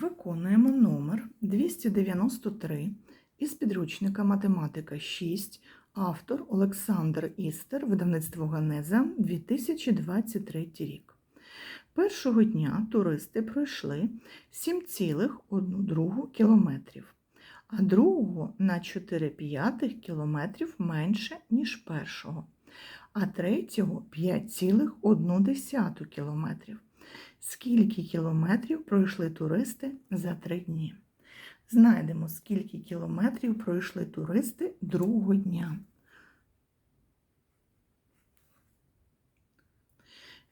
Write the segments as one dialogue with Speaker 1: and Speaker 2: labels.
Speaker 1: Виконуємо номер 293 із підручника Математика 6, автор Олександр Істер, видавництво Ганеза, 2023 рік. Першого дня туристи пройшли 7,1 кілометрів, а другого на 4 п'ятих кілометрів менше, ніж першого, а третього 5,1 кілометрів. Скільки кілометрів пройшли туристи за три дні? Знайдемо, скільки кілометрів пройшли туристи другого дня.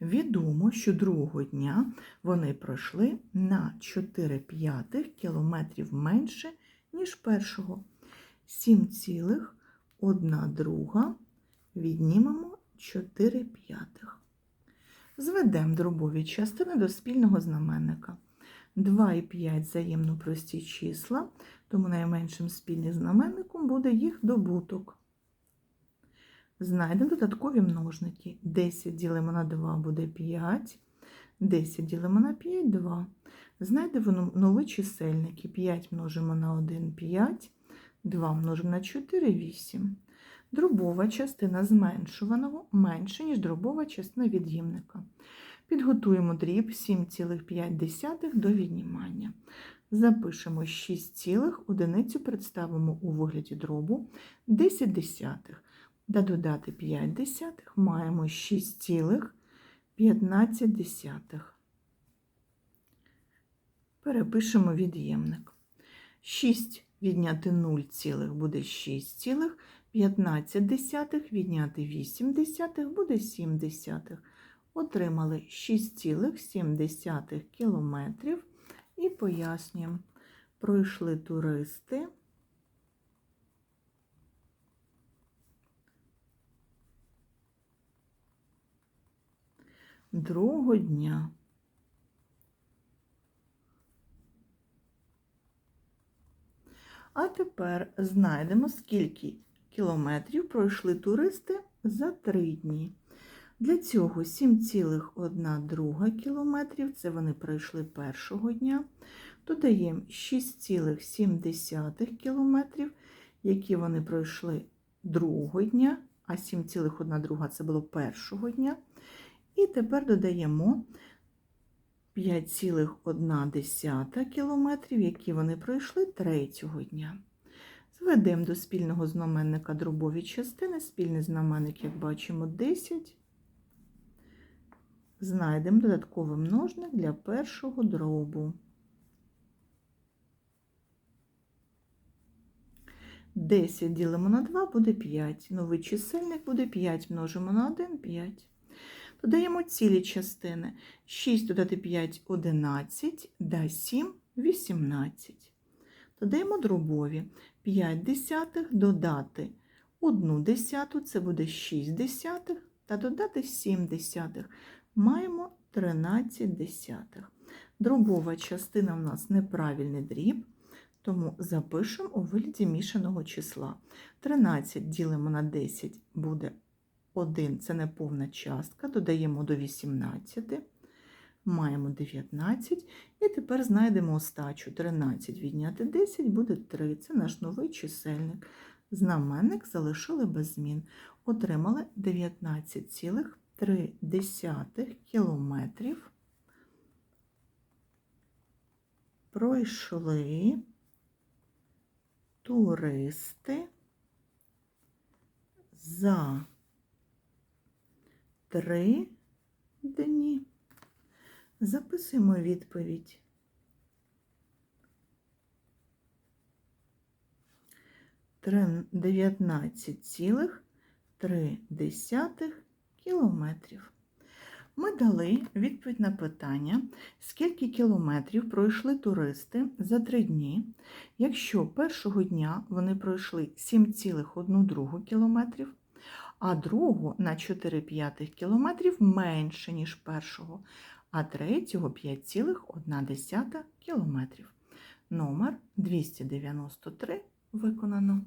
Speaker 1: Відомо, що другого дня вони пройшли на 4 п'ятих кілометрів менше, ніж першого. 7,1 друга віднімемо 4 п'ятих. Зведемо дробові частини до спільного знаменника. 2 і 5 взаємно прості числа, тому найменшим спільним знаменником буде їх добуток. Знайдемо додаткові множники. 10 ділимо на 2 буде 5, 10 ділимо на 5 2. Знайдемо нові чисельники. 5 множимо на 1 5, 2 множимо на 4 8. Дробова частина зменшуваного менше, ніж дробова частина від'ємника. Підготуємо дріб 7,5 до віднімання. Запишемо 6, цілих, одиницю представимо у вигляді дробу 10 десятих. Да додати 5 десятих маємо 6,15 десятих. Перепишемо від'ємник. 6 відняти 0 цілих буде 6 цілих. 15 десятих відняти 8 десятих буде 7 десятих. Отримали 6,7 кілометрів і пояснюємо. Пройшли туристи. Другого дня. А тепер знайдемо, скільки кілометрів пройшли туристи за 3 дні. Для цього 7,1 кілометрів, це вони пройшли першого дня. Додаємо 6,7 кілометрів, які вони пройшли другого дня, а 7,1 це було першого дня. І тепер додаємо 5,1 кілометрів, які вони пройшли третього дня. Зведемо до спільного знаменника дробові частини. Спільний знаменник, як бачимо, 10. Знайдемо додатковий множник для першого дробу. 10 ділимо на 2 буде 5. Новий чисельник буде 5 множимо на 1 5. Додаємо цілі частини. 6 додати 5 11, да 7 18. Додаємо дробові 5 десятих додати 1 десяту, це буде 6 десятих, та додати 7 десятих. Маємо 13 десятих. Дробова частина в нас неправильний дріб, тому запишемо у вигляді мішаного числа. 13 ділимо на 10 буде 1, це неповна частка, додаємо до 18 маємо 19. І тепер знайдемо остачу. 13 відняти 10 буде 3. Це наш новий чисельник. Знаменник залишили без змін. Отримали 19,3 кілометрів. Пройшли туристи за три дні. Записуємо відповідь. Дев'ятнадцять цілих три десятих кілометрів. Ми дали відповідь на питання, скільки кілометрів пройшли туристи за три дні, якщо першого дня вони пройшли 7,1 кілометрів, а другого на 4 п'ятих кілометрів менше, ніж першого, а третього 5,1 кілометрів. Номер 293 виконано.